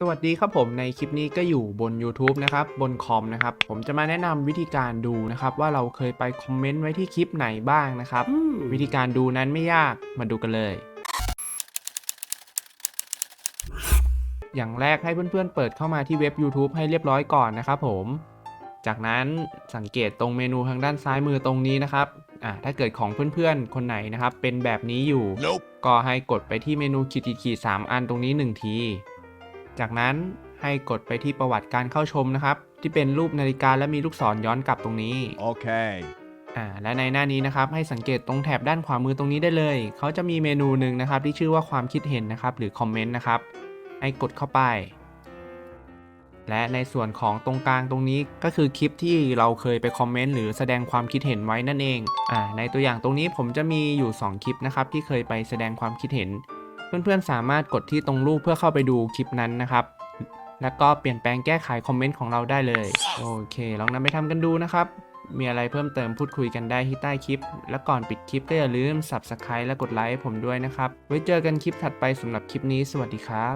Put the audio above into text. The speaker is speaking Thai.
สวัสดีครับผมในคลิปนี้ก็อยู่บน YouTube นะครับบนคอมนะครับผมจะมาแนะนำวิธีการดูนะครับว่าเราเคยไปคอมเมนต์ไว้ที่คลิปไหนบ้างนะครับวิธีการดูนั้นไม่ยากมาดูกันเลย อย่างแรกให้เพื่อนๆเปิดเข้ามาที่เว็บ YouTube ให้เรียบร้อยก่อนนะครับผมจากนั้นสังเกตตรงเมนูทางด้านซ้ายมือตรงนี้นะครับอ่าถ้าเกิดของเพื่อนๆ คนไหนนะครับเป็นแบบนี้อยู่ Nope. ก็ให้กดไปที่เมนูขีดขีดๆๆสามอันตรงนี้ 1 ที จากนั้นให้กดไปที่ประวัติการเข้าชมนะครับ ที่เป็นรูปนาฬิกาและมีลูกศรย้อนกลับตรงนี้ Okay. อ่าและในหน้านี้นะครับให้สังเกตตรงแถบด้านขวามือตรงนี้ได้เลย เขาจะมีเมนูหนึ่งนะครับ ที่ชื่อว่าความคิดเห็นนะครับ หรือคอมเมนต์นะครับ ให้กดเข้าไป และในส่วนของตรงกลางตรงนี้ก็คือคลิปที่เราเคยไปคอมเมนต์หรือแสดงความคิดเห็นไว้นั่นเองอ่าในตัวอย่างตรงนี้ผมจะมีอยู่ 2 คลิปนะครับที่เคยไปแสดงความคิดเห็น เพื่อนๆ สามารถกดที่ตรงรูปเพื่อเข้าไปดูคลิปนั้นนะครับ แล้วก็เปลี่ยนแปลงแก้ไขคอมเมนต์ของเราได้เลย โอเค ลองนำไปทำกันดูนะครับ มีอะไรเพิ่มเติมพูดคุยกันได้ที่ใต้คลิป และก่อนปิดคลิปก็อย่าลืม Subscribe และกดไลค์ให้ผมด้วยนะครับ ไว้เจอกันคลิปถัดไปสำหรับคลิปนี้ สวัสดีครับ